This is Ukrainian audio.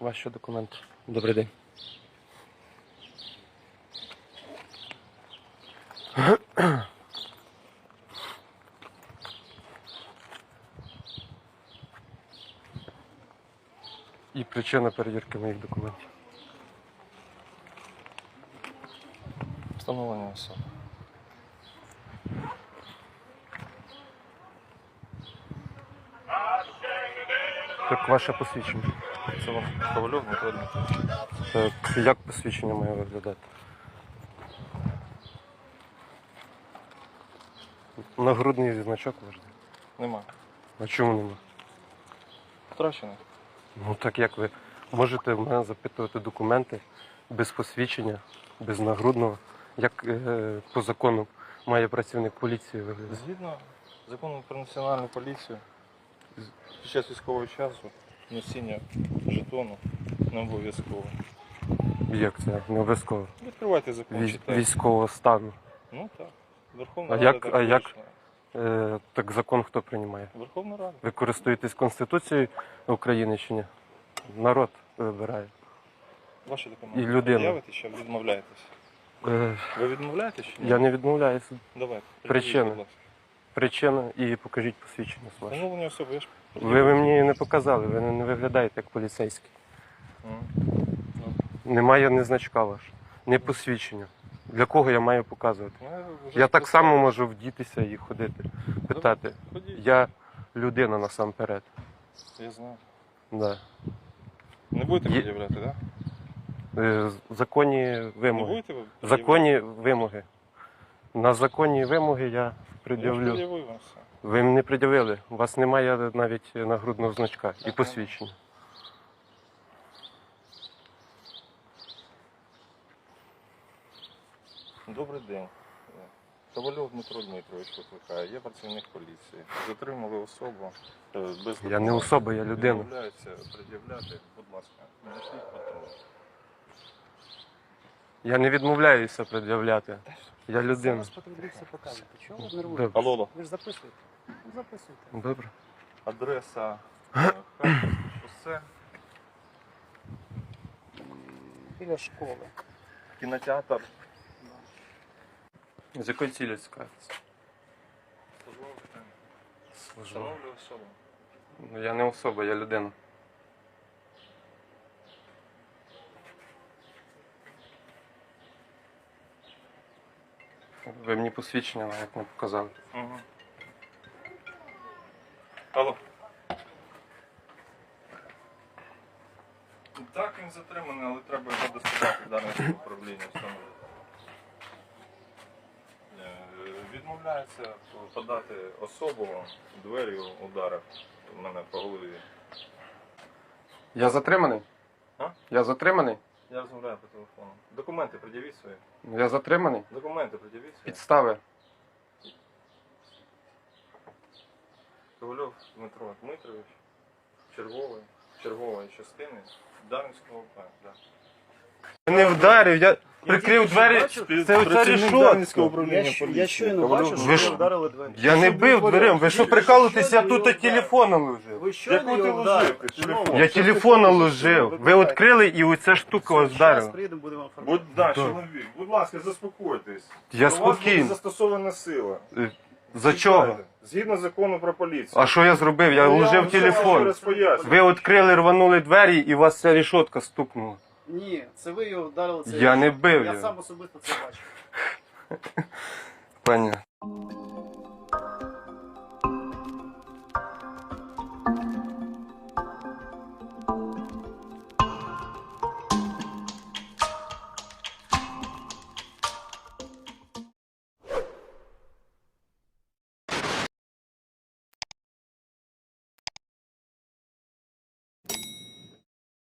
Ваші документи. Добрий день. І причина перевірки моїх документів. Встановлення особи. Так ваше посвідчення. Це вам Ковальов. Так, як посвідчення має виглядати? Нагрудний значок важливий. Нема. А чому нема? Втрачений. Ну так як ви можете в мене запитувати документи без посвідчення, без нагрудного, як е, по закону має працівник поліції виглядати? Згідно закону про національну поліцію, під час військового часу носіння жетону не обов'язково. Як це не обов'язково? Відкривайте закон, Військ, читайте. військового стану. Ну так. Верховна А Рада як- так а як? вирішила. Е, так закон хто приймає? Верховна Рада. Ви користуєтесь Конституцією України чи ні? Народ вибирає. Ваші документи. І людина. Пред'явите чи відмовляєтесь? Е, Ви відмовляєтесь чи ні? я не відмовляюся. Давайте. Ласка. Причина і покажіть посвідчення своє. Встановлення особи, я ж Ви, ви мені не показали, ви не виглядаєте як поліцейський. Немає ні значка ваш, ні посвідчення. Для кого я маю показувати? Ну, Я так само можу вдітися і ходити, питати. Ходіть. Я людина насамперед. Я знаю. Да. Не будете Є- пред'являти, так? Е, Законні Не вимоги. будете ви? пред'являти? Законні вимоги. На законні вимоги я Я ж пред'явлю. пред'явив вам все. Ви мені пред'явили. У вас немає навіть нагрудного значка і посвідчення. Добрий день. Ковальов Дмитро Дмитрович викликає. Я працівник поліції. Затримали особу е, без Я не особа, я людина. Відмовляється пред'являти, будь ласка, надішліть патруль. Я не відмовляюся пред'являти. Я людина. Зараз потрібно показувати. Чого ви нервуєте? Добре. Алло, алло. Ви ж записуєте? Ну, Записуйте. Добре. адреса е, Харківське шосе, Біля школи. кінотеатр. З якої цілі цікавиться? Встановлюю особу. Ну, Я не особа, я людина. Ви мені посвідчення навіть не показали. Угу. Алло. Так, він затриманий, але треба його доставати в дане управління встановити. Е, Відмовляється подати особу, двері ударив мене по голові. Я затриманий? А? Я затриманий? Я розмовляю по телефону. Документи пред'явіть свої. Я затриманий? Документи пред'явіть свої. Підстави. Ковальов Дмитро Дмитрович, черговий, чергової частини Дарницького ОП. Да. Не вдарив, я прикрив двері. Це оця управління Я, щ- я щойно бачив, що Ви ви вдарили двері. Я не бив дверем, ви що прикалуєтесь, я тут телефоном ложив. Ви щойно Яку ти його вдарили. Ти Шановний, телефон? Я телефоном ложив. Ви відкрили і оця штука вас Зараз вдарила. приїдемо, будемо Будь, оформляти. да, Да. чоловік, будь ласка, заспокойтесь. Я До вас буде спокійний. застосована сила. Е, За чого? Згідно закону про поліцію. А що я зробив? Я все телефон. Ви відкрили, рванули двері і у вас ця решотка стукнула. Ні, це ви його вдарили. Це Я не бив Я його. сам особисто це бачив. Понятно.